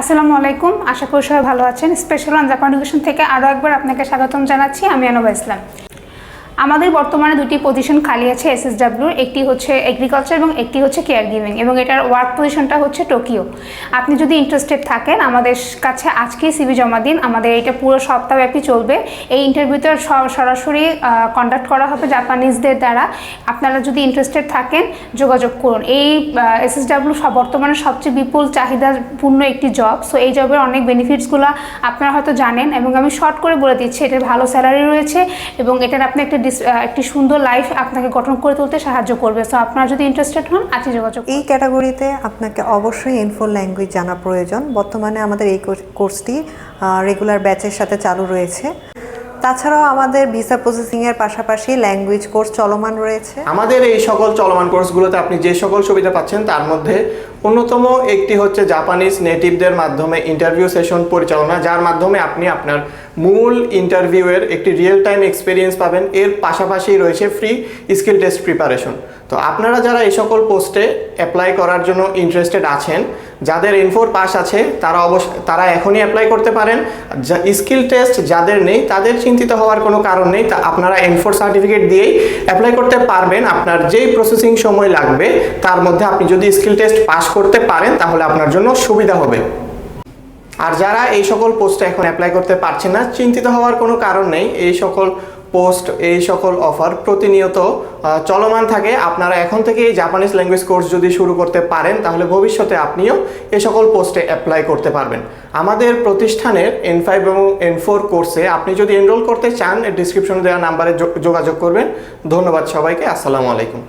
আসসালামু আলাইকুম। আশা করি সবাই ভালো আছেন। স্পেশাল অন জাপান থেকে আরও একবার আপনাকে স্বাগতম জানাচ্ছি। আমি আনোবা ইসলাম। আমাদের বর্তমানে দুটি পজিশন খালি আছে এসএসডাব্লিউর একটি হচ্ছে এগ্রিকালচার এবং একটি হচ্ছে কেয়ার গিভিং এবং এটার ওয়ার্ক পজিশনটা হচ্ছে টোকিও আপনি যদি ইন্টারেস্টেড থাকেন, আমাদের কাছে আজকেই সিভি জমা দিন। আমাদের এটা পুরো সপ্তাহব্যাপী চলবে। এই ইন্টারভিউতে সরাসরি কন্ডাক্ট করা হবে জাপানিজদের দ্বারা। আপনারা যদি ইন্টারেস্টেড থাকেন, যোগাযোগ করুন। এই এসএসডাব্লিউ বর্তমানে সবচেয়ে বিপুল চাহিদাপূর্ণ একটি জব সো এই জবের অনেক বেনিফিটসগুলো আপনারা হয়তো জানেন এবং আমি শর্ট করে বলে দিচ্ছি। এটার ভালো স্যালারি রয়েছে এবং এটার আপনি একটা একটি সুন্দর লাইফ আপনাকে গঠন করে তুলতে সাহায্য করবে। সো আপনারা যদি ইন্টারেস্টেড হন আজই যোগাযোগ এই ক্যাটাগরিতে আপনাকে অবশ্যই ইনফো ল্যাঙ্গুয়েজ জানা প্রয়োজন। বর্তমানে আমাদের এই কোর্স- কোর্সটি রেগুলার ব্যাচের সাথে চালু রয়েছে। তাছাড়াও আমাদের ভিসা প্রসেসিং এর পাশাপাশি ল্যাঙ্গুয়েজ কোর্স চলমান রয়েছে। আমাদের এই সকল চলমান কোর্সগুলোতে আপনি যে সকল সুবিধা পাচ্ছেন তার মধ্যে অন্যতম একটি হচ্ছে জাপানিজ নেটিভদের মাধ্যমে ইন্টারভিউ সেশন পরিচালনা, যার মাধ্যমে আপনি আপনার মূল ইন্টারভিউয়ের একটি রিয়েল টাইম এক্সপিরিয়েন্স পাবেন। এর পাশাপাশি রয়েছে ফ্রি স্কিল টেস্ট প্রিপারেশন তো আপনারা যারা এই সকল পোস্টে অ্যাপ্লাই করার জন্য ইন্টারেস্টেড আছেন, যাদের ইনফোর পাস আছে, তারা অবশ্য, তারা এখনই অ্যাপ্লাই করতে পারেন। স্কিল টেস্ট যাদের নেই, তাদের চিন্তিত হওয়ার কোনো কারণ নেই। তা আপনারা এনফোর সার্টিফিকেট দিয়েই অ্যাপ্লাই করতে পারবেন। আপনার যেই প্রসেসিং সময় লাগবে, তার মধ্যে আপনি যদি স্কিল টেস্ট পাস করতে পারেন, তাহলে আপনার জন্য সুবিধা হবে। আর যারা এই সকল পোস্টে এখন অ্যাপ্লাই করতে পারছেন না, চিন্তিত হওয়ার কোনো কারণ নেই। এই সকল পোস্ট এই সকল অফার প্রতিনিয়ত চলমান থাকে। আপনারা এখন থেকে এই জাপানিজ ল্যাঙ্গুয়েজ কোর্স যদি শুরু করতে পারেন, তাহলে ভবিষ্যতে আপনিও এই সকল পোস্টে অ্যাপ্লাই করতে পারবেন। আমাদের প্রতিষ্ঠানের এন ফাইভ এবং এন ফোর কোর্সে আপনি যদি এনরোল করতে চান ডিসক্রিপশনে দেওয়া নাম্বারে যোগাযোগ করবেন। ধন্যবাদ সবাইকে। আসসালামু আলাইকুম।